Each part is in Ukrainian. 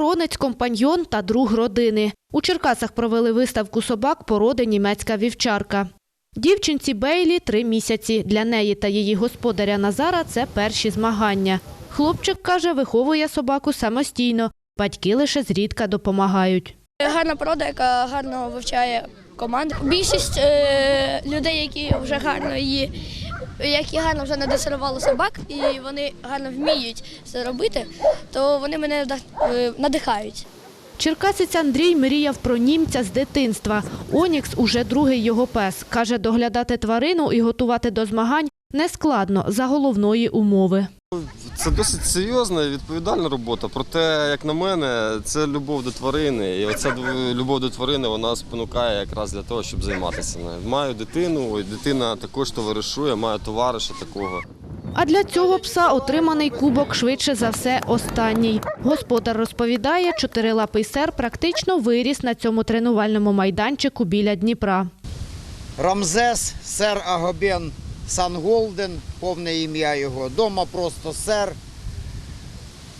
Охоронець, компаньйон та друг родини. У Черкасах провели виставку собак породи німецька вівчарка. Дівчинці Бейлі три місяці. Для неї та її господаря Назара це перші змагання. Хлопчик каже, виховує собаку самостійно. Батьки лише зрідка допомагають. Гарна порода, яка гарно вивчає команди. Більшість е, людей, які вже гарно її, які гарно вже надресирували собак, і вони гарно вміють це робити, то вони мене е, надихають. Черкасець Андрій мріяв про німця з дитинства. Онікс уже другий його пес. Каже, доглядати тварину і готувати до змагань нескладно за головної умови. Це досить серйозна і відповідальна робота. Проте, як на мене, це любов до тварини. І оця любов до тварини вона спонукає якраз для того, щоб займатися нею. Маю дитину, і дитина також товаришує, маю товариша такого. А для цього пса отриманий кубок швидше за все останній. Господар розповідає, чотирилапий сер практично виріс на цьому тренувальному майданчику біля Дніпра. Рамзес, сер Агобен Санголден, повне ім'я його. Дома просто сер.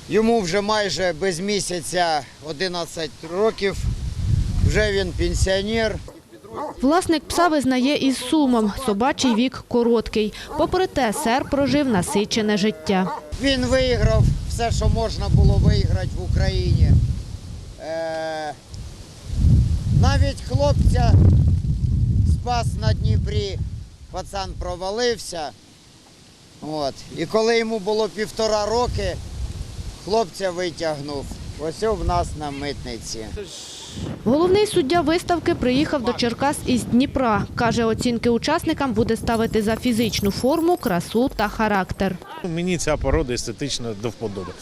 Йому вже майже без місяця 11 років. Вже він пенсіонер. Власник пса визнає із сумом. Собачий вік короткий. Попри те, сер прожив насичене життя. Він виграв все, що можна було виграти в Україні. Е, навіть хлопця спас на Дніпрі, пацан провалився. От. І коли йому було півтора роки, хлопця витягнув. Ось в нас на митниці. Головний суддя виставки приїхав до Черкас із Дніпра. Каже, оцінки учасникам буде ставити за фізичну форму, красу та характер. Мені ця порода естетично до вподоби.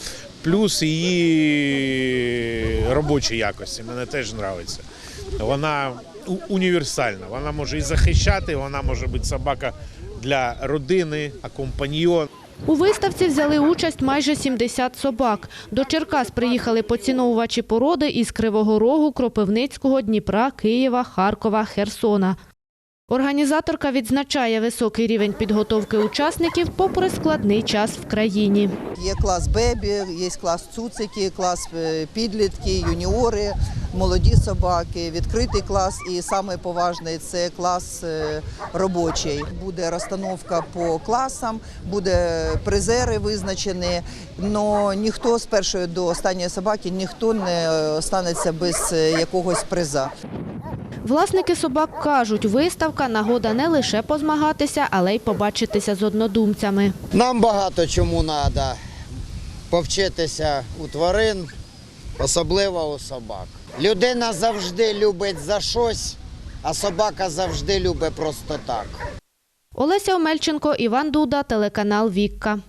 Плюс її робочі якості мене теж подобається. Вона універсальна. Вона може і захищати, вона може бути собака для родини, акомпаньйон. У виставці взяли участь майже 70 собак. До Черкас приїхали поціновувачі породи із Кривого Рогу, Кропивницького, Дніпра, Києва, Харкова, Херсона. Організаторка відзначає високий рівень підготовки учасників попри складний час в країні. Є клас бебі, є клас цуцики, клас е, підлітки, юніори, молоді собаки, відкритий клас і самий поважний це клас е, робочий. Буде розстановка по класам, буде призери визначені. але ніхто з першої до останньої собаки ніхто не останеться без е, якогось приза. Власники собак кажуть, виставка – нагода не лише позмагатися, але й побачитися з однодумцями. Нам багато чому треба повчитися у тварин, особливо у собак. Людина завжди любить за щось, а собака завжди любить просто так. Олеся Омельченко, Іван Дуда, телеканал «Вікка».